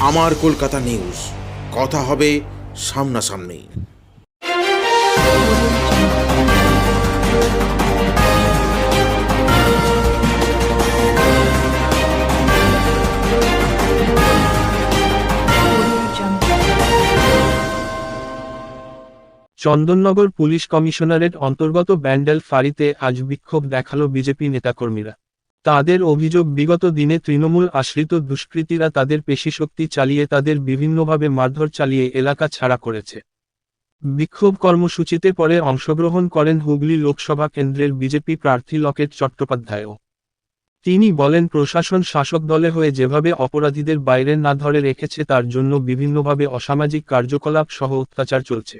আমার কলকাতা নিউজ। কথা হবে সামনাসামনি। চন্দননগর পুলিশ কমিশনারেট অন্তর্গত ব্যান্ডেল ফাঁড়িতে আজ বিক্ষোভ দেখাল বিজেপি নেতাকর্মীরা। তাদের অভিযোগ বিগত দিনে তৃণমূল আশ্রিত দুষ্কৃতীরা তাদের পেশিশক্তি চালিয়ে তাদের বিভিন্নভাবে মারধর চালিয়ে এলাকা ছাড়া করেছে। বিক্ষোভ কর্মসূচিতে পরে অংশগ্রহণ করেন হুগলি লোকসভা কেন্দ্রের বিজেপি প্রার্থী লকেট চট্টোপাধ্যায়ও। তিনি বলেন, প্রশাসন শাসক দলে হয়ে যেভাবে অপরাধীদের বাইরে না ধরে রেখেছে তার জন্য বিভিন্নভাবে অসামাজিক কার্যকলাপ সহ অত্যাচার চলছে।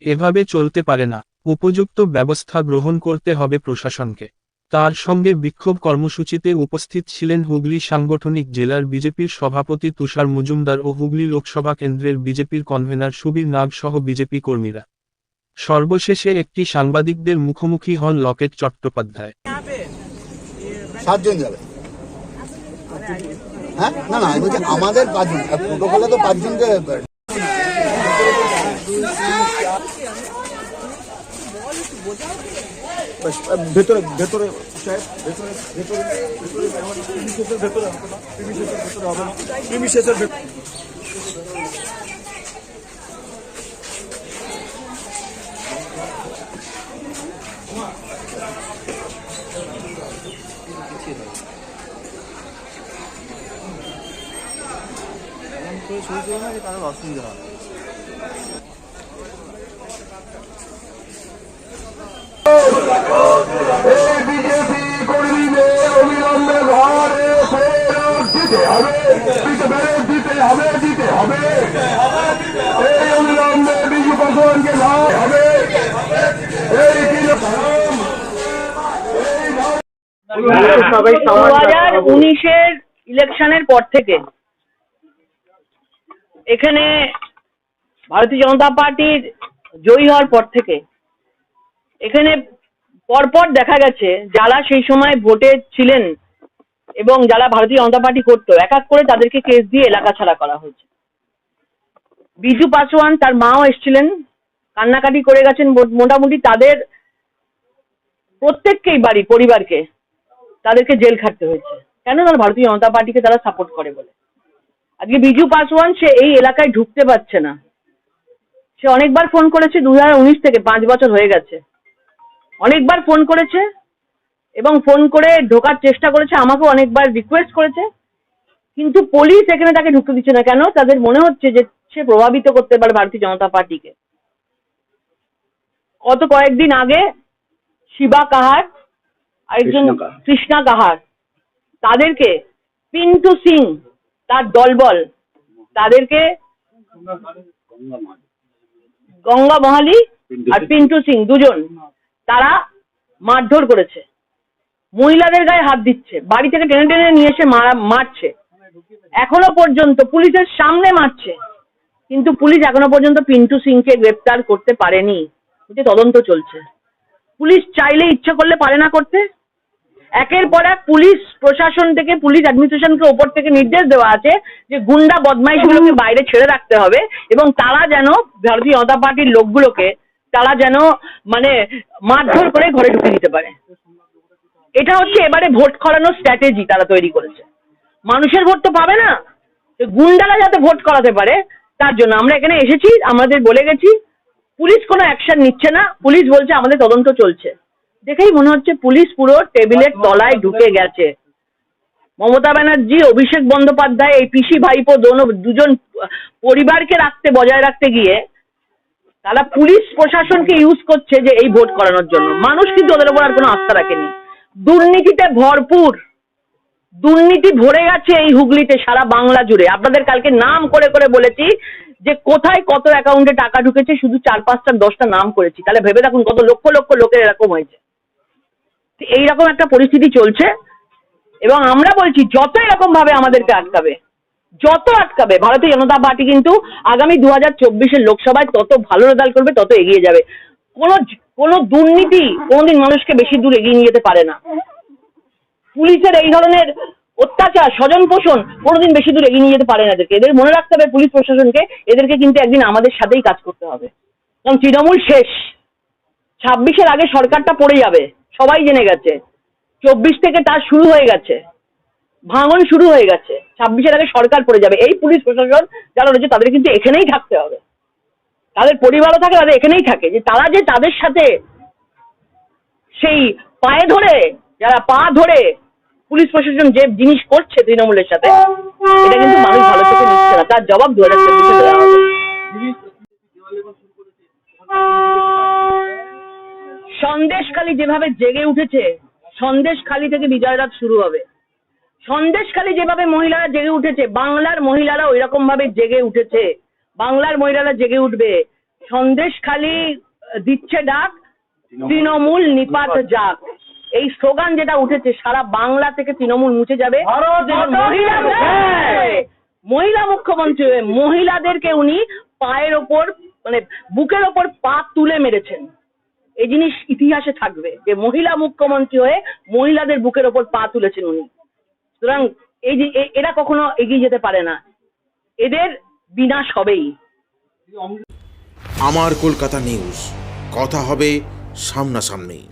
এভাবে চলতে পারে না। উপযুক্ত ব্যবস্থা গ্রহণ করতে হবে প্রশাসনকে। তার সঙ্গে বিক্ষোভ কর্মসূচিতে উপস্থিত ছিলেন হুগলি সাংগঠনিক জেলার বিজেপির সভাপতি তুষার মজুমদার ও হুগলি লোকসভা কেন্দ্রের বিজেপির কনভেনার সুবীর নাগ সহ বিজেপি কর্মীরা। সর্বশেষে একটি সাংবাদিকদের মুখোমুখি হন লকেট চট্টোপাধ্যায়। হ্যাঁ? না আমাদের পাঁচজন। প্রোটোকলে তো ভেতরে ভেতরে ভেতরে ভেতরে ভেতরে আমার টিভি সেটের ভেতরে হবে না সেটের ভেতরে হবে না। টিভি সেটের ভেতরে। এই হাজার উনিশের ইলেকশনের পর থেকে এখানে ভারতীয় জনতা পার্টির জয়ী হওয়ার পর থেকে এখানে পরপর দেখা গেছে যারা সেই সময় ভোটে ছিলেন এবং যারা ভারতীয় জনতা পার্টি করতো, এক এক করে তাদেরকে কেস দিয়ে এলাকা ছাড়া করা হয়েছে। বিজু পাসওয়ান তার মাও এসেছিলেন, কান্নাকাটি করে গেছেন মোটামুটি তাদের প্রত্যেককেই বাড়ি, পরিবারকে তাদেরকে জেল খাটতে হয়েছে। কেন না ভারতীয় জনতা পার্টিকে তারা সাপোর্ট করে বলে? আজকে বিজু পাসওয়ান সে এই এলাকায় ঢুকতে পারছে না। সে অনেকবার ফোন করেছে দু থেকে পাঁচ বছর হয়ে গেছে। অনেকবার ফোন করেছে এবং ফোন করে ঢোকার চেষ্টা করেছে আমাকেও অনেকবার রিকোয়েস্ট করেছে। কিন্তু পুলিশ এখানে তাকে ঢুকতে দিচ্ছে না কেন? তাদের মনে হচ্ছে যে সে প্রভাবিত করতে পারে ভারতীয় জনতা পার্টিকে। গত কয়েকদিন আগে শিবা কাহার আরেকজন কৃষ্ণা কাহার। তাদেরকে পিন্টু সিং তার দলবল তাদেরকে গঙ্গা মহালি। আর পিন্টু সিং দুজন। তারা মারধর করেছে। মহিলাদের গায়ে হাত দিচ্ছে। বাড়ি থেকে টেনে টেনে নিয়ে এসে মারা, মারছে। এখনও পর্যন্ত পুলিশের সামনে মারছে। কিন্তু পুলিশ এখনও পর্যন্ত পিন্টু সিংকে গ্রেপ্তার করতে পারেনি। যে তদন্ত চলছে। পুলিশ চাইলে ইচ্ছা করলে পারে না করতে। একের পর এক পুলিশ প্রশাসন থেকে, পুলিশ অ্যাডমিনিস্ট্রেশনকে ওপর থেকে নির্দেশ দেওয়া আছে যে গুন্ডা বদমাইশগুলোকে বাইরে ছেড়ে রাখতে হবে এবং তারা যেন ভারতীয় জনতা পার্টির লোকগুলোকে তারা যেন মানে মারধর করে ঘরে ঢুকে দিতে পারে। এটা হচ্ছে এবারে ভোট করানোর স্ট্র্যাটেজি তারা তৈরি করেছে। মানুষের ভোট তো পাবে না। গুন্ডারা যাতে ভোট করাতে পারে, তার জন্য আমরা এখানে এসেছি, আমাদের বলে গেছি, পুলিশ কোনো অ্যাকশন নিচ্ছে না, পুলিশ বলছে আমাদের তদন্ত চলছে। দেখেই মনে হচ্ছে পুলিশ পুরো টেবিলের তলায় ঢুকে গেছে। মমতা ব্যানার্জি, অভিষেক বন্দ্যোপাধ্যায়, এই পিসি ভাইপো দুজন পরিবারকে রাখতে, বজায় রাখতে গিয়ে তারা পুলিশ প্রশাসনকে ইউজ করছে যে এই ভোট করানোর জন্য। মানুষ কিন্তু ওদের উপর আর কোনো আস্থা রাখেনি। দুর্নীতিতে ভরপুর। দুর্নীতি ভরে গেছে এই হুগলিতে সারা বাংলা জুড়ে। আপনাদের কালকে নাম করে করে বলেছি যে কোথায় কত অ্যাকাউন্টে টাকা ঢুকেছে, শুধু চার পাঁচটা, দশটা নাম করেছি। তাহলে ভেবে দেখুন কত লক্ষ লক্ষ লোকের এরকম হয়েছে। এইরকম একটা পরিস্থিতি চলছে। এবং আমরা বলছি, যত এরকম ভাবে আমাদেরকে আটকাবে। যত আটকাবে, ভারতীয় জনতা পার্টি কিন্তু আগামী দু হাজার চব্বিশের লোকসভায় তত ভালো রেজাল্ট করবে, তত এগিয়ে যাবে। কোনো কোনো দুর্নীতি কোনোদিন মানুষকে বেশি দূর এগিয়ে নিয়ে যেতে পারে না। পুলিশের এই ধরনের অত্যাচার স্বজন পোষণ কোনোদিন বেশি দূর এগিয়ে নিয়ে যেতে পারে না এদেরকে। এদের মনে রাখতে হবে পুলিশ প্রশাসনকে, এদেরকে কিন্তু একদিন আমাদের সাথেই কাজ করতে হবে। কারণ তৃণমূল শেষ। ছাব্বিশের আগে সরকারটা পড়ে যাবে, সবাই জেনে গেছে। চব্বিশ থেকে তার শুরু হয়ে গেছে। ভাঙন শুরু হয়ে গেছে। ছাব্বিশের আগে সরকার পড়ে যাবে। এই পুলিশ প্রশাসন যারা রয়েছে, তাদের কিন্তু এখানেই থাকতে হবে। তাদের পরিবারও থাকে, তাদের এখানেই থাকে। যে তারা যে তাদের সাথে সেই পায়ে ধরে, যারা পা ধরে পুলিশ প্রশাসন যে জিনিস করছে তৃণমূলের সাথে, এটা কিন্তু মানুষ ভালো চোখে নিচ্ছে না। তার জবাব দু হাজার চব্বিশে দেওয়া হবে। সন্দেশখালি যেভাবে জেগে উঠেছে, সন্দেশখালি থেকে বিজয় রাত শুরু হবে। সন্দেশখালি যেভাবে মহিলারা জেগে উঠেছে বাংলার মহিলারা ওই রকম ভাবে জেগে উঠেছে। বাংলার মহিলারা জেগে উঠবে। সন্দেশখালি দিচ্ছে ডাক তৃণমূল। নিপাত যাক। এই স্লোগান যেটা উঠেছে সারা বাংলা থেকে তৃণমূল মুছে যাবে। মহিলা মহিলা মুখ্যমন্ত্রী হয়ে মহিলাদেরকে উনি পায়ের ওপর মানে বুকের ওপর পা তুলে মেরেছেন। এই জিনিস ইতিহাসে থাকবে যে মহিলা মুখ্যমন্ত্রী হয়ে মহিলাদের বুকের ওপর পা তুলেছেন উনি। সুতরাং এই যে এরা কখনো এগিয়ে যেতে পারে না। এদের বিনাশ হবেই। আমার কলকাতা নিউজ। কথা হবে সামনাসামনি।